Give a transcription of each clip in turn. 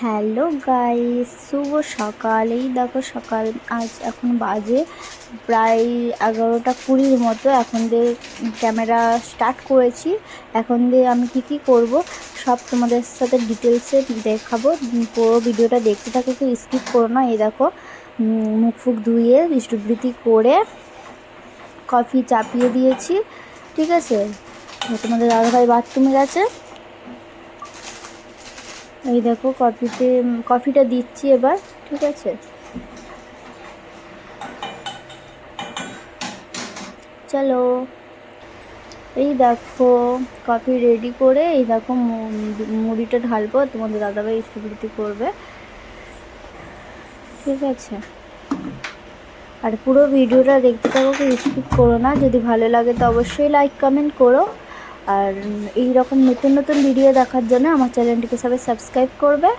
Hello guys, শুভ সকাল। এই দেখো সকাল, আজ এখন বাজে প্রায় এগারোটা কুড়ির মতো। এখন দিয়ে ক্যামেরা স্টার্ট করেছি। এখন দিয়ে আমি কি কি করব সব তোমাদের সাথে ডিটেলসে দেখাবো। পুরো ভিডিওটা দেখতে থাকো, কেউ স্কিপ করো না। এই দেখো মুখ ফুক ধুয়ে বিষ্ণুবৃত্তি করে কফি চাপিয়ে দিয়েছি। ঠিক আছে? তোমাদের দাদাভাই বাথরুমে গেছে। এই দেখো কফিতে কফিটা দিচ্ছি এবার, ঠিক আছে? চলো। এই দেখো, কফি রেডি করে, এই দেখো মুড়িটা ঢালবো, তোমাদের দাদাভাই স্ট্রবেরিটি করবে। ঠিক আছে? আর পুরো ভিডিওটা দেখতে থাকো স্কিপ করো না। যদি ভালো লাগে তো অবশ্যই লাইক কমেন্ট করো। আর এই রকম নতুন নতুন ভিডিও দেখার জন্য আমার চ্যানেলটিকে সবাই সাবস্ক্রাইব করবে।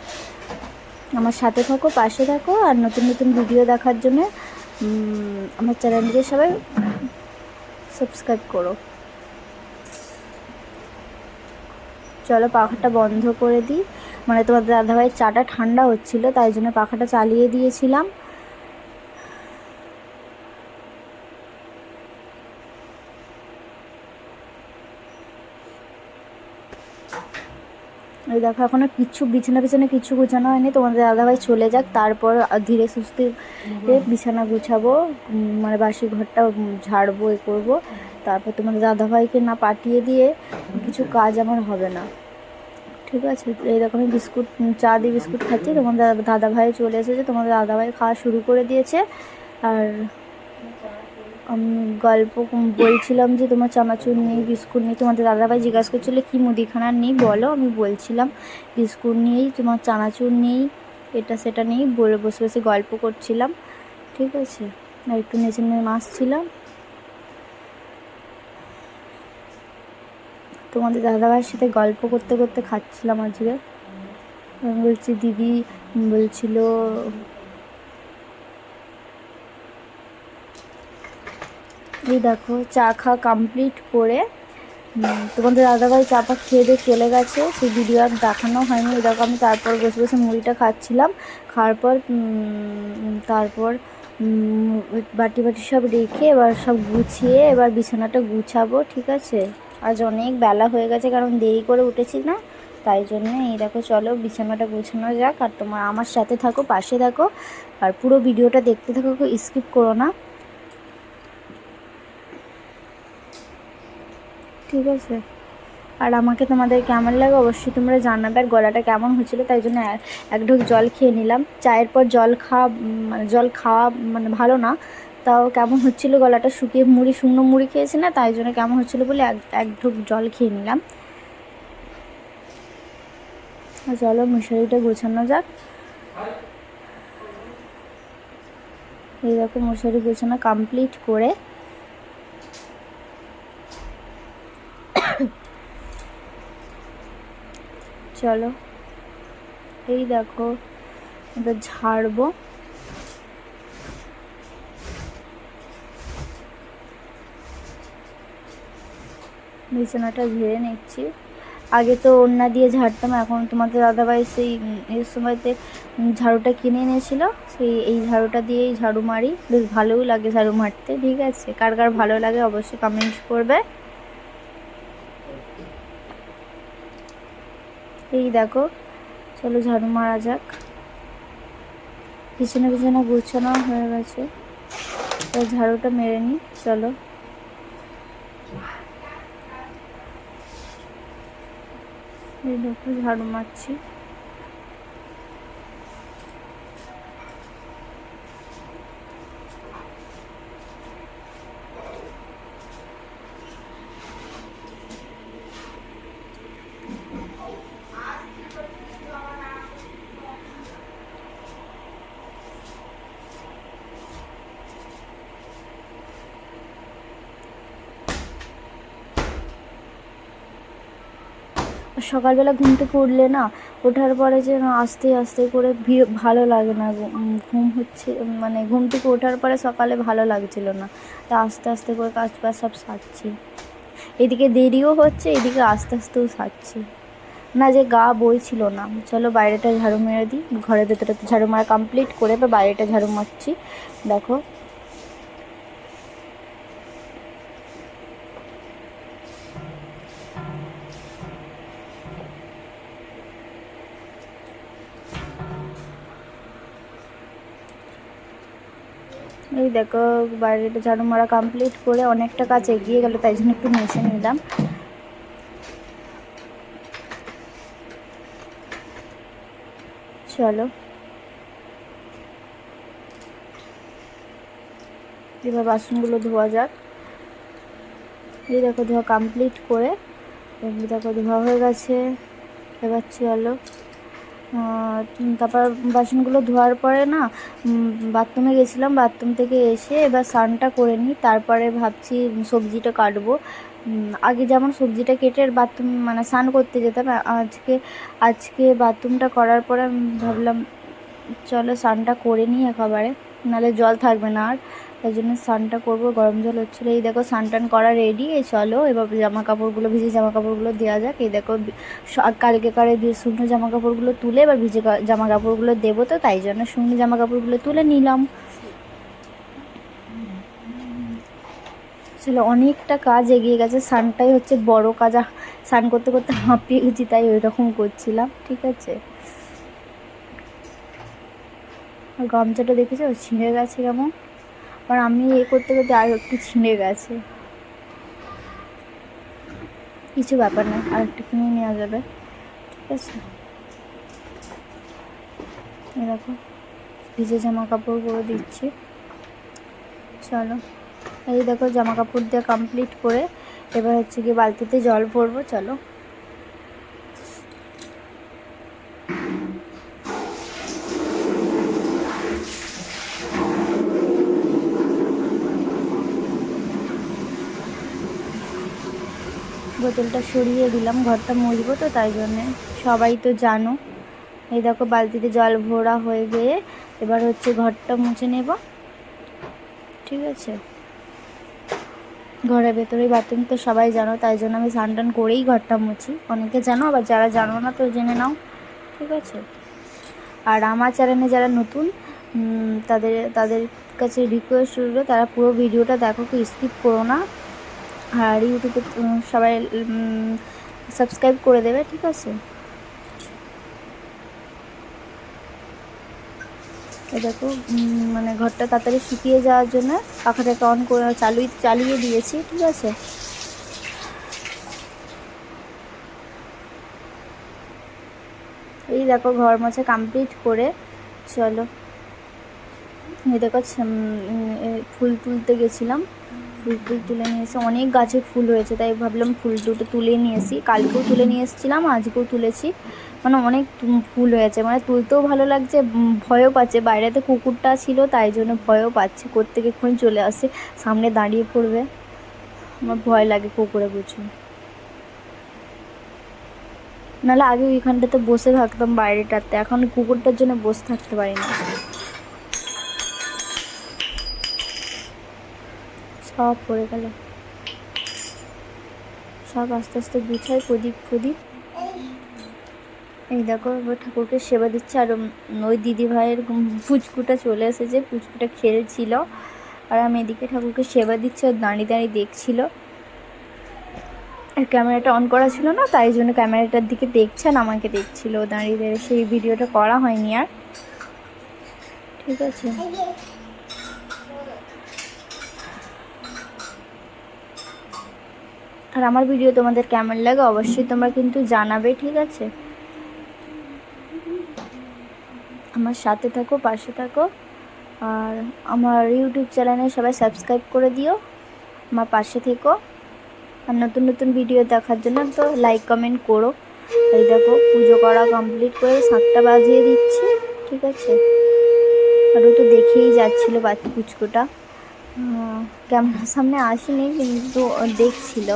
আমার সাথে থাকো, পাশে থাকো, আর নতুন নতুন ভিডিও দেখার জন্য আমার চ্যানেলটিকে সবাই সাবস্ক্রাইব করো। চলো পাখাটা বন্ধ করে দিই। মানে তোমাদের দাদাভাইয়ের চাটা ঠান্ডা হচ্ছিল, তাই জন্য পাখাটা চালিয়ে দিয়েছিলাম ওই দেখো, এখনও কিচ্ছু বিছানা বিছানা কিছু গুছানো হয়নি। তোমাদের দাদাভাই চলে যাক, তারপর ধীরে সুস্থে বিছানা গুছাবো মানে বাসি ঘরটা ঝাড়বো, এ করব। তারপর তোমাদের দাদাভাইকে না পাঠিয়ে দিয়ে কিছু কাজ আমার হবে না। ঠিক আছে? এইরকম বিস্কুট, চা দিয়ে বিস্কুট খাচ্ছি। তোমাদের দাদা দাদাভাই চলে এসেছে, তোমাদের দাদাভাই খাওয়া শুরু করে দিয়েছে। আর গল্প বলছিলাম যে তোমার চানাচুর নেই, বিস্কুট নেই। তোমাদের দাদাভাই জিজ্ঞাসা করছিল, কী মুদিখানা নেই? বলো, আমি বলছিলাম, বিস্কুট নেই, তোমার চানাচুর নেই, এটা সেটা নেই। বলে বসে বসে গল্প করছিলাম, ঠিক আছে? আর একটু নেচে নেমে আসছিলাম। তোমাদের দাদাভাইয়ের সাথে গল্প করতে করতে খাচ্ছিলাম আজকে। বলছি, দিদি, বলছিল এই দেখো, চা খাওয়া কমপ্লিট করে তোমাদের দাদাভাই চা পা খেয়ে দিয়ে চলে গেছে। সেই ভিডিও আর দেখানো হয়নি। এই দেখো, আমি তারপর বসে বসে মুড়িটা খাচ্ছিলাম। খাওয়ার পর তারপর বাটি বাটি সব রেখে এবার সব গুছিয়ে এবার বিছানাটা গুছাবো, ঠিক আছে? আজ অনেক বেলা হয়ে গেছে, কারণ দেরি করে উঠেছি না। তাই জন্য এই দেখো, চলো বিছানাটা গুছানো যাক। আর তোমার, আমার সাথে থাকো, পাশে থাকো। আর পুরো ভিডিওটা দেখতে থাকো স্কিপ করো না। ঠিক আছে। আর আমাকে তোমাদের কেমন লাগে অবশ্যই তোমরা জানাবে। আর গলাটা কেমন হচ্ছিল তাই জন্য এক ঢোক জল খেয়ে নিলাম। চায়ের পর জল খাওয়া মানে জল খাওয়া মানে ভালো না। তাও কেমন হচ্ছিল গলাটা? শুকিয়ে মুড়ি, শুকনো মুড়ি খেয়েছি না? তাই জন্য কেমন হচ্ছিল বলে এক এক ঢোক জল খেয়ে নিলাম। চলো মশারিটা গোছানো যাক। এইরকম মশারি গোছানো কমপ্লিট করে চলো। এই দেখো, এটা ঝাড়বো। বিছানাটা ঝেড়ে নিচ্ছি। আগে তো ওড়না দিয়ে ঝাড়তাম, এখন তোমাদের দাদাভাই সেই এর সময়তে ঝাড়ুটা কিনে এনেছিল। সেই, এই ঝাড়ুটা দিয়েই ঝাড়ু মারি। বেশ ভালোও লাগে ঝাড়ু মারতে, ঠিক আছে? কার কার ভালো লাগে অবশ্যই কমেন্ট করবে। এই দেখো, চলো ঝাড়ু মারা যাক। পিছনে পিছনে গুছানো হয়ে গেছে। ঝাড়ুটা মেরে নিই চলো। এই ঝাড়ু মারছি। সকালবেলা ঘুম থেকে উঠলে না, ওঠার পরে যে আস্তে আস্তে করে ভালো লাগে না ঘুম হচ্ছে মানে ঘুম থেকে ওঠার পরে সকালে ভালো লাগছিল না। তা আস্তে আস্তে করে কাজ বাজ সব সারছি। এদিকে দেরিও হচ্ছে, এদিকে আস্তে আস্তেও সারছি। না যে গা বইছিল না। চলো বাইরেটা ঝাড়ু মেরে দিই, ঘরের ভেতরে তো ঝাড়ু মারা কমপ্লিট করে এবার বাইরেটা ঝাড়ু মারছি। দেখো। দেখো বাড়িটা ঝাড়ু মারা কমপ্লিট করে অনেকটা কাজ এগিয়ে গেল, তাই জন্য একটু মেশে নিলাম। চলো। এবার বাসনগুলো ধোয়া যাক। এই দেখো ধোয়া কমপ্লিট করে দেখো ধোয়া হয়ে গেছে। এবার চলো। তারপর বাসনগুলো ধোয়ার পরে না বাথরুমে গেছিলাম, বাথরুম থেকে এসে এবার স্নানটা করে নিই, তারপরে ভাবছি সবজিটা কাটবো। আগে যেমন সবজিটা কেটে বাথরুম মানে স্নান করতে যেতাম আজকে আজকে বাথরুমটা করার পরে ভাবলাম চলো স্নানটা করে নিই একেবারে। নাহলে জল থাকবে না আর। তাই জন্য স্নানটা করব, গরম জল হচ্ছিল। এই দেখো স্নান টান করা রেডি এই চলো এবার জামা কাপড়গুলো ভিজে জামা কাপড়গুলো দেওয়া যাক। এই দেখো কালকে কারে দিয়ে শুকনো জামা কাপড়গুলো তুলে এবার ভিজে জামা কাপড়গুলো দেবো তো, তাই জন্য শুকনো জামা কাপড়গুলো তুলে নিলাম। চলো অনেকটা কাজ এগিয়ে গেছে। স্নানটাই হচ্ছে বড় কাজ। স্নান করতে করতে হাঁপিয়ে গেছি, তাই ওই রকম করছিলাম। ঠিক আছে? আর গামছাটা দেখেছ? ছিঁড়ে গেছে কেমন? আর আমি এ করতে করতে আর একটু ছিঁড়ে গেছে। কিছু ব্যাপার না, আর একটু কিনে নেওয়া যাবে। ঠিক আছে? এরকম ভিজে জামা কাপড় করে দিচ্ছি। চলো, এই দেখো জামা কাপড় দিয়ে কমপ্লিট করে এবার হচ্ছে কি বালতিতে জল ভরবো, চলো। বোতলটা সরিয়ে দিলাম, ঘরটা মুছবো তো, তাই জন্যে। সবাই তো জানো। এই দেখো, বালতিতে জল ভরা হয়ে গিয়ে এবার হচ্ছে ঘরটা মুছে নেব। ঠিক আছে? ঘরের ভেতরে বাথরুম তো সবাই জানো, তাই জন্য আমি স্নান করেই ঘরটা মুছি। অনেকে জানো, আবার যারা জানো না তো জেনে নাও। ঠিক আছে? আর আমার চ্যানেলে যারা নতুন তাদের তাদের কাছে রিকোয়েস্ট রইল, তারা পুরো ভিডিওটা দেখো কি স্কিপ করো না। আর ইউটিউবে সবাই সাবস্ক্রাইব করে দেবে, ঠিক আছে? দেখো মানে ঘরটা তাড়াতাড়ি শুকিয়ে যাওয়ার জন্য পাখাটাকে অন করে চালু চালিয়ে দিয়েছি, ঠিক আছে? এই দেখো, ঘর মোছা কমপ্লিট করে, চলো। এই দেখো ফুল তুলতে গেছিলাম। ফুল ফুল তুলে নিয়ে এসে, অনেক গাছে ফুল হয়েছে, তাই ভাবলাম ফুল দুটো তুলে নিয়ে এসি। কালকেও তুলে নিয়ে এসেছিলাম, আজকেও তুলেছি। মানে অনেক ফুল হয়েছে মানে তুলতেও ভালো লাগছে ভয়ও পাচ্ছে। বাইরেতে কুকুরটা ছিল, তাই জন্য ভয়ও পাচ্ছে। কোত্থেকে এক্ষুনি চলে আসে, সামনে দাঁড়িয়ে পড়বে। আমার ভয় লাগে কুকুরে প্রচুর। নাহলে আগে ওইখানটাতে বসে থাকতাম, বাইরেটাতে। এখন কুকুরটার জন্য বসে থাকতে পারি না। সব পড়ে গেল। সব আস্তে আস্তে গুছাই প্রদীপ প্রদীপ। এই দেখো, এবার ঠাকুরকে সেবা দিচ্ছে। আর ওই দিদি ভাইয়ের পুচকুটা চলে এসেছে। পুচকুটা খেলছিল আর আমি এদিকে ঠাকুরকে সেবা দিচ্ছি আর দাঁড়িয়ে দাঁড়িয়ে দেখছিল। আর ক্যামেরাটা অন করা ছিল না, তাই জন্য ক্যামেরাটার দিকে দেখছে আর আমাকে দেখছিল। দাঁড়িয়ে দাঁড়িয়ে সেই ভিডিওটা করা হয়নি আর। ঠিক আছে। আর আমার ভিডিও তোমাদের কেমন লাগে অবশ্যই তোমরা কিন্তু জানাবে, ঠিক আছে? আমার সাথে থাকো, পাশে থাকো, আর আমার ইউটিউব চ্যানেলে সবাই সাবস্ক্রাইব করে দিও, আমার পাশে থেকো। আর নতুন নতুন ভিডিও দেখার জন্য তো লাইক কমেন্ট করো। এই দেখো, পুজো করা কমপ্লিট করে সাতটা বাজিয়ে দিচ্ছি, ঠিক আছে? আর ও তো দেখেই যাচ্ছিল বাচ্চা পুচকোটা। ক্যামেরার সামনে আসেনি, কিন্তু দেখছিল।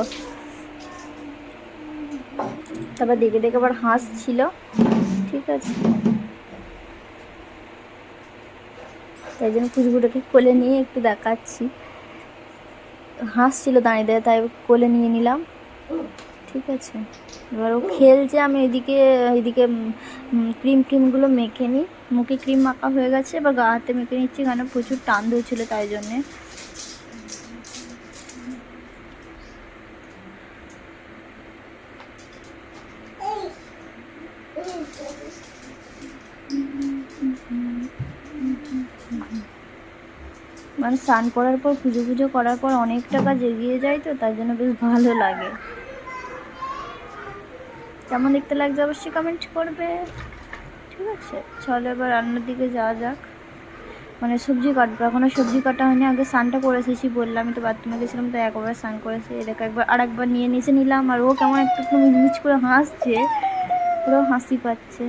তারপর দেখে দেখে আবার হাসছিল। ঠিক আছে। তাই জন্য পুচকুটাকে কোলে নিয়ে একটু দেখাচ্ছি। হাসছিল দাঁড়িয়ে দাঁড়িয়ে, তাই কোলে নিয়ে নিলাম। ঠিক আছে। এবার ও খেলছে, আমি এদিকে এদিকে ক্রিম ক্রিমগুলো মেখে নিই। মুখে ক্রিম মাখা হয়ে গেছে, এবার গা হাতে মেখে নিচ্ছি কারণ প্রচুর টান ধরছিল তাই জন্যে। স্নান করার পর, পুজো পুজো করার পর অনেক টাকা জেগিয়ে যায় তো তাই জন্য বেশ ভালো লাগে। কেমন দেখতে লাগছে অবশ্যই কমেন্ট করবে। ঠিক আছে, চলো এবার রান্নার দিকে যাওয়া যাক। মানে সবজি কাটবো এখনও সবজি কাটা হয়নি, আগে স্নানটা করে এসেছি, বললাম তো বাথরুমে গেছিলাম, তো একবার স্নান করেছি এটাকে একবার আর একবার নিয়ে নিচে নিলাম, আর ও কেমন একটু একটু মিচমিচ করে হাসছে, পুরো হাসি পাচ্ছে।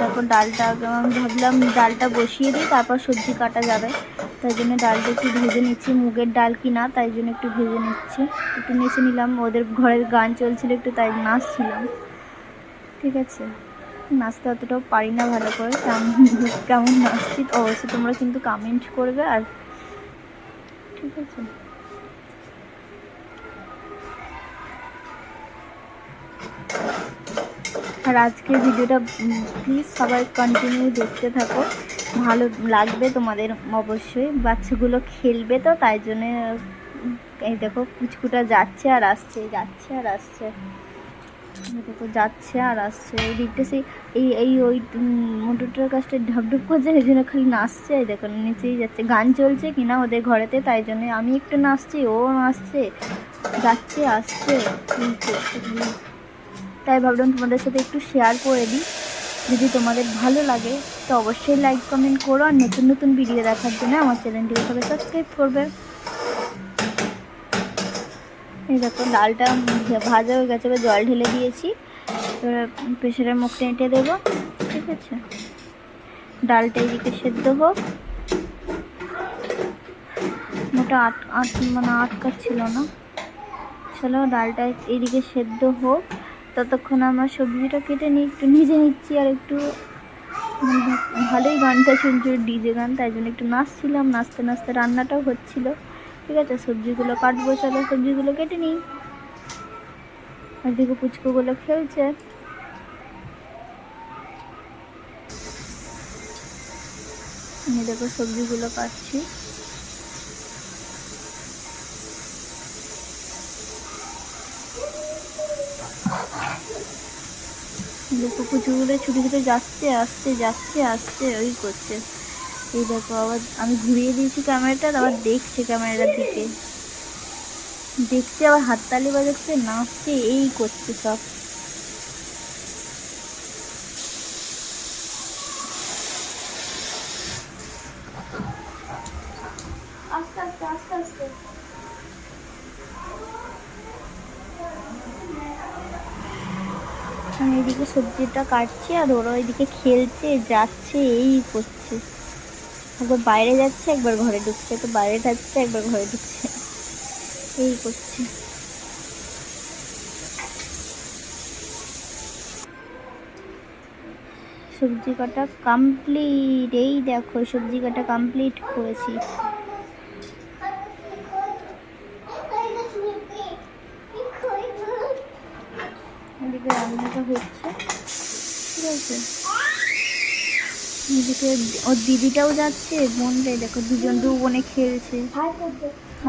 তারপর ডালটা আমি ভাবলাম ডালটা বসিয়ে দিই, তারপর সবজি কাটা যাবে। তাই জন্য ডালটা একটু ভেজে নিচ্ছি, মুগের ডাল কিনা, তাই জন্য একটু ভেজে নিচ্ছি। একটু নেচে নিলাম, ওদের ঘরের গান চলছিল একটু, তাই নাচছিলাম। ঠিক আছে? নাচতে অতটাও পারি না ভালো করে, কেমন নাচছি, অবশ্যই তোমরা কিন্তু কমেন্ট করবে আর ঠিক আছে? আর আজকের ভিডিওটা প্লিজ সবাই কন্টিনিউ দেখতে থাকো। ভালো লাগবে তোমাদের অবশ্যই। বাচ্চাগুলো খেলবে তো, তাই জন্যে এই দেখো, কুচকুটা যাচ্ছে আর আসছে, যাচ্ছে আর আসছে। দেখো, যাচ্ছে আর আসছে। এই দিকটা সেই, এই এই ওই মোটরটার কাছটা ঢপঢপ করছে, এই জন্য খালি নাচছে। এই দেখো, নিচেই যাচ্ছে। গান চলছে কিনা ওদের ঘরেতে, তাই জন্য আমি একটু নাচছি, ও নাচছে। যাচ্ছে, আসছে। তাই ভাবলাম তোমাদের সাথে একটু শেয়ার করে দিই। যদি তোমাদের ভালো লাগে, তো অবশ্যই লাইক কমেন্ট করো আর নতুন নতুন ভিডিও দেখার জন্য আমার চ্যানেলটিকে সবাই সাবস্ক্রাইব করবে। এই দেখো, ডালটা ভাজা হয়ে গেছে, এবার জল ঢেলে দিয়েছি। এবার প্রেশারের মুখটা এঁটে দেবো, ঠিক আছে? ডালটা এদিকে সেদ্ধ হোক। মোটা আট আট মানে আটকাচ্ছিল না। চলো, ডালটা এদিকে সেদ্ধ হোক। ততক্ষণ আমার সবজিটা কেটে নিই, একটু নিজে নিচ্ছি আর একটু মানে ভালোই গানটা শুনছিল ডিজে গান, তাই জন্য একটু নাচছিলাম, নাচতে নাচতে রান্নাটাও হচ্ছিল। ঠিক আছে, সবজিগুলো কাটবো, চলো সবজিগুলো কেটে নিই। আর দিকে পুচকুগুলো খেলছে। আমি দেখো সবজিগুলো কাটছি। দেখো কুচুগুলো ছুটে ছুটে যাচ্ছে, আসছে যাচ্ছে, আসছে, ওই করছে। এই দেখো, আবার আমি ঘুরিয়ে দিয়েছি ক্যামেরাটা, আবার দেখছে ক্যামেরাটার দিকে। দেখছে, আবার হাততালি বাজাচ্ছে, নাচছে, এই করছে সব। আস্তে আস্তে আস্তে আস্তে। আমি এদিকে সবজিটা কাটছি আর ওরা ওইদিকে খেলছে, যাচ্ছে, এই করছে। একবার বাইরে যাচ্ছে, একবার ঘরে ঢুকছে। তো বাইরে যাচ্ছে একবার ঘরে ঢুকছে। এই করছে। সবজি কাটা কমপ্লিট এই দেখো, সবজি কাটা কমপ্লিট করেছি এদিকে রান্নাটা হচ্ছে। ঠিক আছে। এদিকে ওর দিদিটাও যাচ্ছে বোনটাই দেখো দুজন দু বোনে খেলছে।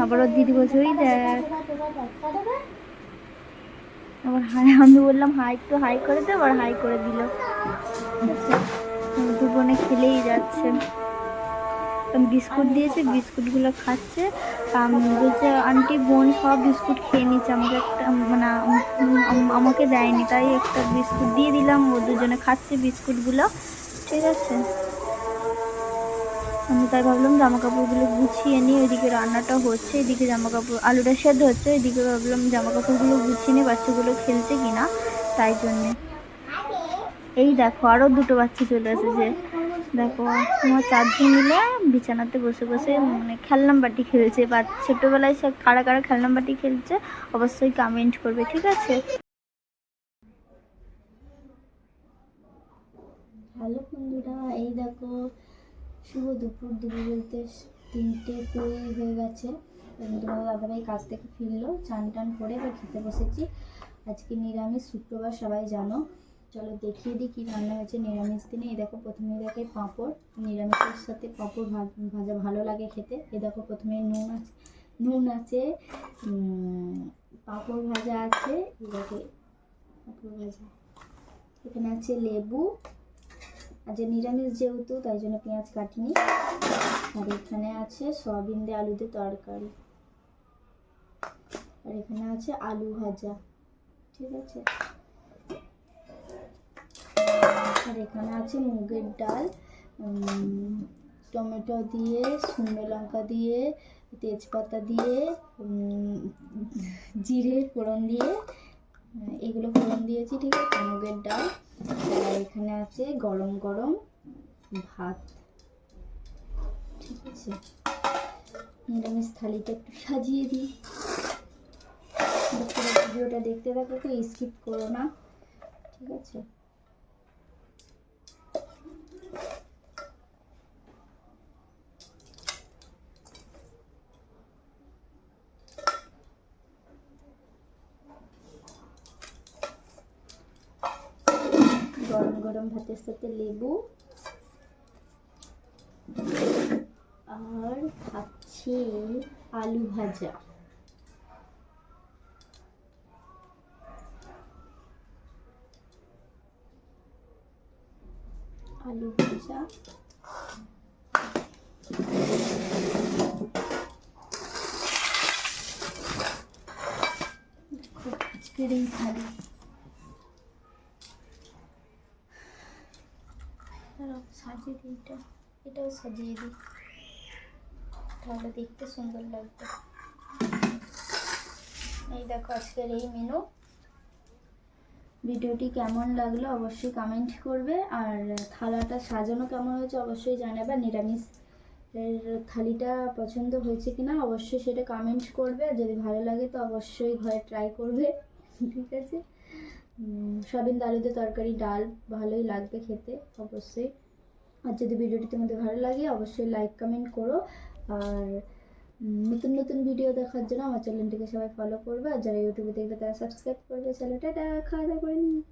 আবার ওর দিদি বলছে, ওই দেখ। আবার হাই আমি বললাম, হাই, একটু হাই করে দে। আবার হাই করে দিল। দু বোনে খেলেই যাচ্ছে। বিস্কুট দিয়েছে, বিস্কুটগুলো খাচ্ছে। বলছে, আন্টি, বোন সব বিস্কুট খেয়ে নিচ্ছে, আমাকে একটা মানে আম- আম- আমাকে দেয়নি, তাই একটা বিস্কুট দিয়ে দিলাম, ও দুজনে খাচ্ছে বিস্কুটগুলো। ঠিক আছে। আমি তাই ভাবলাম জামা কাপড়গুলো গুছিয়ে নিই, ওইদিকে রান্নাটা হচ্ছে, এদিকে জামা কাপড় আলুটা সেদ্ধ হচ্ছে এদিকে ভাবলাম জামা কাপড়গুলো গুছিয়ে নিই, বাচ্চাগুলো খেলছে কিনা, তাই জন্যে। এই দেখো আরও দুটো বাচ্চা চলে এসেছে। দেখো, তোমার চারজন মিলে বিছানাতে বসে বসে মানে খেলনাম বাটি খেলছে। বা ছোটোবেলায় সব কারা কারা খেলনাম বাটি খেলছে, অবশ্যই কমেন্ট করবে, ঠিক আছে? হ্যালো বন্ধুরা, এই দেখো, শুভ দুপুর দুপুর বলতে তিনটে কুড়ি হয়ে গেছে। তোমাদের দাদাভাই কাজ থেকে ফিরলো, চান টান করে এবার খেতে বসেছি। আজকে নিরামিষ, শুক্রবার, সবাই জানো। চলো দেখিয়ে দিই কী রান্না হয়েছে নিরামিষ দিনে। এই দেখো প্রথমেই দেখে পাঁপড়। নিরামিষের সাথে পাঁপড় ভাজা ভালো লাগে খেতে। এ দেখো প্রথমে নুন আছে নুন আছে পাঁপড় ভাজা আছে, এই দেখে পাঁপড় ভাজা। এখানে আছে লেবু। আর যে নিরামিষ যেহেতু, তাই জন্য পেঁয়াজ কাটিনি। আর এখানে আছে সয়াবিন দিয়ে আলু দিয়ে তরকারি। আর এখানে আছে আলু ভাজা। ঠিক আছে? আর এখানে আছে মুগের ডাল টমেটো দিয়ে শুকনো লঙ্কা দিয়ে তেজপাতা দিয়ে উম, জিরে ফোড়ন দিয়ে এগুলো ফোড়ন দিয়েছি ঠিক আছে? মুগের ডাল আর এখানে আছে গরম গরম ভাত ঠিক আছে? নিরামিষ থালিটা একটু সাজিয়ে দিই। ভিডিওটা দেখতে থাকো তো স্কিপ করো না ঠিক আছে গরম গরম ভাতের সাথে লেবু আর খাচ্ছি আলু ভাজা। আলু ভাজা। আজকের এই থালি। দাঁড়াও, সাজিয়ে দিই এটা। এটাও সাজিয়ে দিই। তাহলে দেখতে সুন্দর লাগবে। এই দেখো আজকের এই মেনু ভিডিওটি কেমন লাগল অবশ্যই কমেন্ট করবে। আর থালাটা সাজানো কেমন হয়েছে অবশ্যই জানাবে। নিরামিষ থালিটা পছন্দ হয়েছে কিনা অবশ্যই সেটা কমেন্ট করবে। আর যদি ভালো লাগে তো অবশ্যই ঘরে ট্রাই করবে। ঠিক আছে? সয়াবিন আলুতে তরকারি, ডাল, ভালোই লাগবে খেতে, অবশ্যই। আর যদি ভিডিওটি তোমাদের ভালো লাগে, অবশ্যই লাইক কমেন্ট করো। আর নতুন নতুন ভিডিও দেখার জন্য আমার চ্যানেলটিকে সবাই ফলো করবে। আর যারা ইউটিউবে দেখবে, তারা সাবস্ক্রাইব করবে। চলো, টাটা খাওয়া দাওয়া করে নিই।